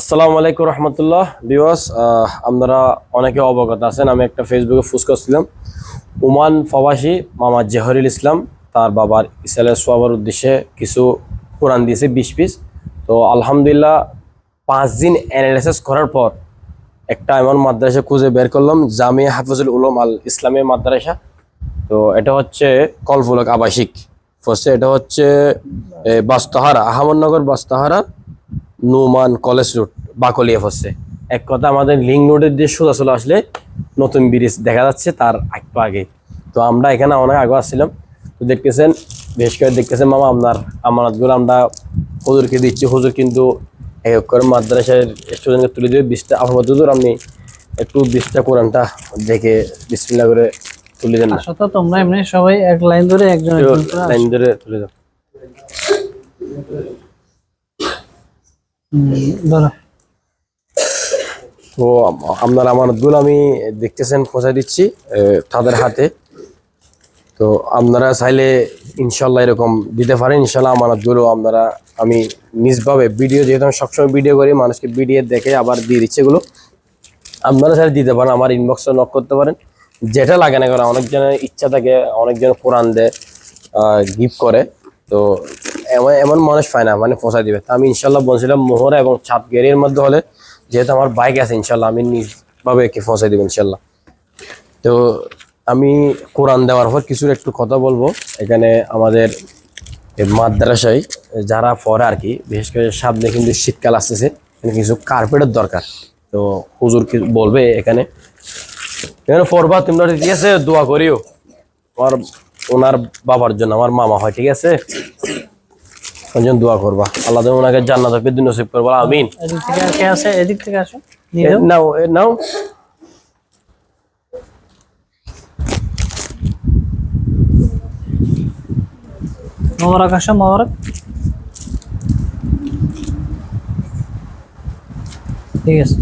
আসসালামু আলাইকুম রহমতুল্লাহ। বিওয়াস আপনারা অনেকে অবগত আছেন, আমি একটা ফেসবুকে পোস্ট করছিলাম। উমান প্রবাসী মামা জেহরুল ইসলাম, তার বাবার ইসালের সোয়াবার উদ্দেশ্যে কিছু কোরআন দিয়েছে, বিশ পিস। তো আলহামদুলিল্লাহ, পাঁচ দিন অ্যানালাইসিস করার পর একটা এমন মাদ্রাসা খুঁজে বের করলাম, জামিয়া হাফিজুল উলুম আল ইসলামী মাদ্রাসা। তো এটা হচ্ছে কলফুলক আবাসিক। ফার্স্টে এটা হচ্ছে বাস্তাহারা, আহমদনগর বাস্তাহারা নুমান কলেজ রোড বাকলিয়া ফসছে এক কথা আমাদের লিঙ্ক রোডের দিয়ে সোজা চলে আসলে নতুন ব্রিজ দেখা যাচ্ছে তার একটু আগে। তো আমরা এখানে অনেক আগে আসছিলাম। তো দেখতেছেন বেশ করে দেখতেছেন মামা আপনার আমানতগুলো আমরা হুজুরকে দিচ্ছি। হুজুর কিন্তু এক করে মাদ্রাসার স্টুডেন্টকে তুলে দেবে বিশটা আমার হুজুর আপনি একটু বিশটা কোরআনটা দেখে বিসমিল্লা করে তুলে দেন তোমরা এমনি সবাই এক লাইন ধরে একজন। লাইন ধরে তুলে ধরো তো আপনার আমানতগুলো আমি দেখতেছেন পৌঁছায় দিচ্ছি তাদের হাতে। তো আপনারা চাইলে ইনশাল্লাহ এরকম দিতে পারেন। ইনশাল্লাহ আমানতগুলো আপনারা আমি নিজভাবে ভিডিও যেহেতু আমি সবসময় ভিডিও করি, মানুষকে ভিডিও দেখে আবার দিয়ে দিচ্ছে এগুলো। আপনারা চাইলে দিতে পারেন, আমার ইনবক্সে নক করতে পারেন। যেটা লাগে না করে অনেকজনের ইচ্ছা থাকে, অনেকজন কোরআন দেয় গিফট করে। তো এমন এমন মানুষ পায় না মানে পৌঁছায় দিবে। আমি ইনশাল্লাহ বলছিলাম মোহরা এবং ছাদ গেরির মধ্যে হলে যেহেতু আমার বাইক আছে, ইনশাল্লাহ আমি নিজভাবে একে পৌঁছায় দিব, ইনশাল্লাহ। তো আমি কোরআন দেওয়ার পর কিছুর একটু কথা বলব। এখানে আমাদের মাদ্রাসায় যারা পড়ে আর কি, বিশেষ করে সামনে কিন্তু শীতকাল আসতেছে কিছু কার্পেটের দরকার। তো হুজুর কি বলবে এখানে? এখানে পড়বা, তোমরা ঠিক আছে? দোয়া করিও। আমার ওনার বাবার জন্য, আমার মামা হয়, ঠিক আছে? ওই দোয়া করবা। আল্লাহ যেন ওনাকে জান্নাত পেদি নসিব করবা আমিন। এদিক থেকে আর কে আছে? এদিক থেকে আসো। নাও নাও। মোবারক আসো মোবারক। ঠিক আছে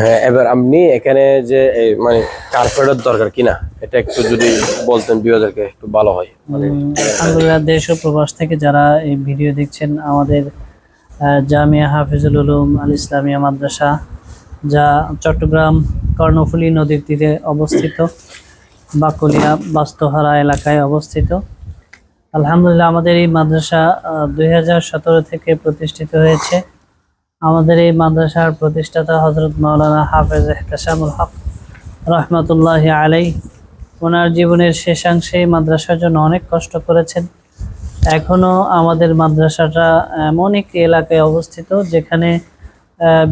হ্যাঁ এবার আপনি এখানে যে মানে কার্পেটের দরকার কিনা? এটা একটু যদি বলতেন বিয়োদেরকে, একটু ভালো হয়। মানে আলহামদুলিল্লাহ, দেশ ও প্রবাস থেকে যারা এই ভিডিও দেখছেন, আমাদের জামিয়া হাফিজুল উলুম আল ইসলামিয়া মাদ্রাসা, যা চট্টগ্রাম কর্ণফুলী নদীর তীরে অবস্থিত, বাকলিয়া বাস্তহারা এলাকায় অবস্থিত। আলহামদুলিল্লাহ, আমাদের এই মাদ্রাসা দুই হাজার সতেরো থেকে প্রতিষ্ঠিত হয়েছে। আমাদের এই মাদ্রাসার প্রতিষ্ঠাতা হজরত মাওলানা হাফেজ এহতাসামুল হক। রহমতুল্লাহ আলাই ওনার জীবনের শেষাংশে মাদ্রাসার জন্য অনেক কষ্ট করেছেন। এখনও আমাদের মাদ্রাসাটা এমন একটি এলাকায় অবস্থিত যেখানে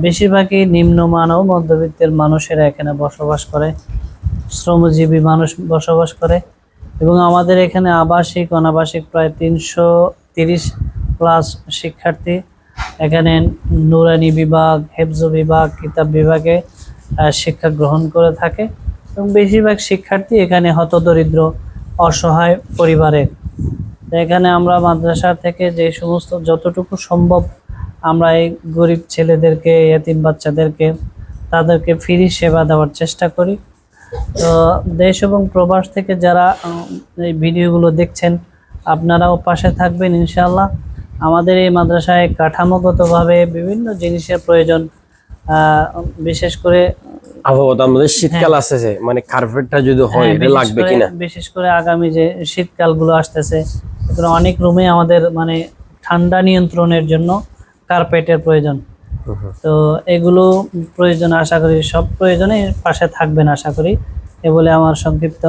বেশিরভাগই নিম্নমান ও মধ্যবিত্তের মানুষেরা এখানে বসবাস করে, শ্রমজীবী মানুষ বসবাস করে। এবং আমাদের এখানে আবাসিক, অনাবাসিক প্রায় তিনশো তিরিশ প্লাস শিক্ষার্থী। এখানে নুরানি বিভাগ, হেফজ বিভাগ, কিতাব বিভাগে শিক্ষা গ্রহণ করে থাকে এবং বেশিরভাগ শিক্ষার্থী এখানে হতদরিদ্র, অসহায় পরিবারের। এখানে আমরা মাদ্রাসা থেকে যে সমস্ত যতটুকু সম্ভব আমরা এই গরিব ছেলেদেরকে, এতিম বাচ্চাদেরকে, তাদেরকে ফ্রি সেবা দেওয়ার চেষ্টা করি। তো দেশ এবং প্রবাস থেকে যারা এই ভিডিওগুলো দেখছেন, আপনারাও পাশে থাকবেন ইনশাআল্লাহ। আমাদের এই মাদ্রাসায় কাঠামোগতভাবে বিভিন্ন জিনিসের প্রয়োজন বিশেষ করে আবহাওয়া আমাদের শীতকাল আসতেছে মানে কার্পেটটা যদি হয় হ্যাঁ, এটা লাগবে কিনা? বিশেষ করে আগামী যে শীতকালগুলো আসতেছে অনেক রুমে আমাদের মানে ঠান্ডা নিয়ন্ত্রণের জন্য কার্পেটের প্রয়োজন। তো এগুলো প্রয়োজন আশা করি সব প্রয়োজনে পাশে থাকবেন আশা করি। এ বলে আমার সংক্ষিপ্ত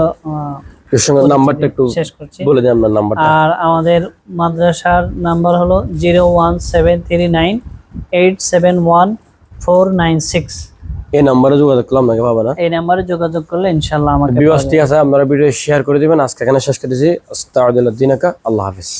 নাম্বারটা একটু শেষ করছি। বলে দিন আপনার নাম্বারটা। আর আমাদের মাদ্রাসার নাম্বার হলো zero one seven three nine eight seven one four nine six এই নাম্বারে যোগাযোগ করলাম নাকি বাবা না। এই নাম্বারে যোগাযোগ করলে ইনশাল্লাহ আমাকে বিবাস ঠিক আছে আপনারা ভিডিও শেয়ার করে দিবেন। আজকে এখানে শেষ করে দিচ্ছি আস্তাউদ্দিল্লাহ দিনাকা আল্লাহ হাফিজ।